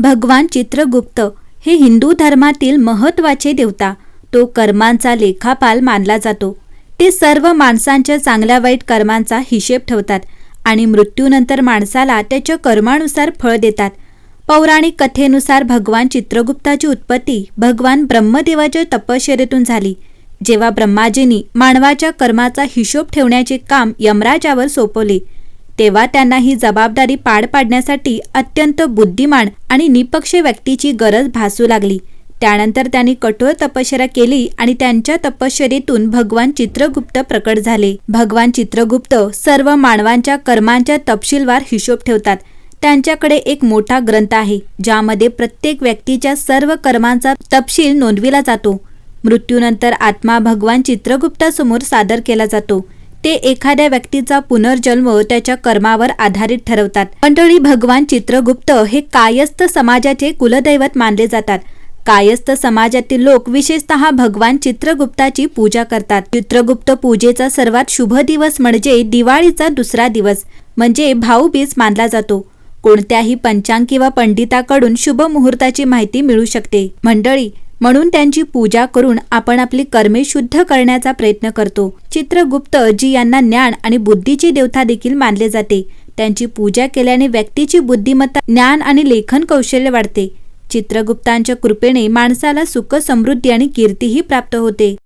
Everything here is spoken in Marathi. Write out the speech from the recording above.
भगवान चित्रगुप्त हे हिंदू धर्मातील महत्त्वाचे देवता. तो कर्मांचा लेखापाल मानला जातो. ते सर्व माणसांच्या चांगल्या वाईट कर्मांचा हिशेब ठेवतात आणि मृत्यूनंतर माणसाला त्याच्या कर्मानुसार फळ देतात. पौराणिक कथेनुसार भगवान चित्रगुप्ताची उत्पत्ती भगवान ब्रह्मदेवाच्या तपश्चर्येतून झाली. जेव्हा ब्रह्माजींनी मानवाच्या कर्माचा हिशोब ठेवण्याचे काम यमराजावर सोपवले तेव्हा त्यांना ही जबाबदारी पार पाडण्यासाठी अत्यंत बुद्धिमान आणि निपक्ष व्यक्तीची गरज भासू लागली. त्यानंतर त्यांनी कठोर तपश्चर्या केली आणि त्यांच्या तपश्चरीतून भगवान चित्रगुप्त प्रकट झाले. भगवान चित्रगुप्त सर्व मानवांच्या कर्मांच्या तपशीलवार हिशोब ठेवतात. त्यांच्याकडे एक मोठा ग्रंथ आहे ज्यामध्ये प्रत्येक व्यक्तीच्या सर्व कर्मांचा तपशील नोंदविला जातो. मृत्यूनंतर आत्मा भगवान चित्रगुप्तासमोर सादर केला जातो. ते एखाद्या व्यक्तीचा पुनर्जन्म त्याच्या कर्मावर आधारित ठरवतात. मंडळी भगवान चित्रगुप्त हे कायस्थ समाजाचे कुलदैवत मानले जातात. कायस्थ समाजातील लोक विशेषतः भगवान चित्रगुप्ताची पूजा करतात. चित्रगुप्त पूजेचा सर्वात शुभ दिवस म्हणजे दिवाळीचा दुसरा दिवस म्हणजे भाऊबीज मानला जातो. कोणत्याही पंचांग किंवा पंडिताकडून शुभ मुहूर्ताची माहिती मिळू शकते. मंडळी म्हणून त्यांची पूजा करून आपण आपली कर्मे शुद्ध करण्याचा प्रयत्न करतो. चित्रगुप्त जी यांना ज्ञान आणि बुद्धीची देवता देखील मानले जाते. त्यांची पूजा केल्याने व्यक्तीची बुद्धिमत्ता ज्ञान आणि लेखन कौशल्य वाढते. चित्रगुप्तांच्या कृपेने माणसाला सुख समृद्धी आणि कीर्तीही प्राप्त होते.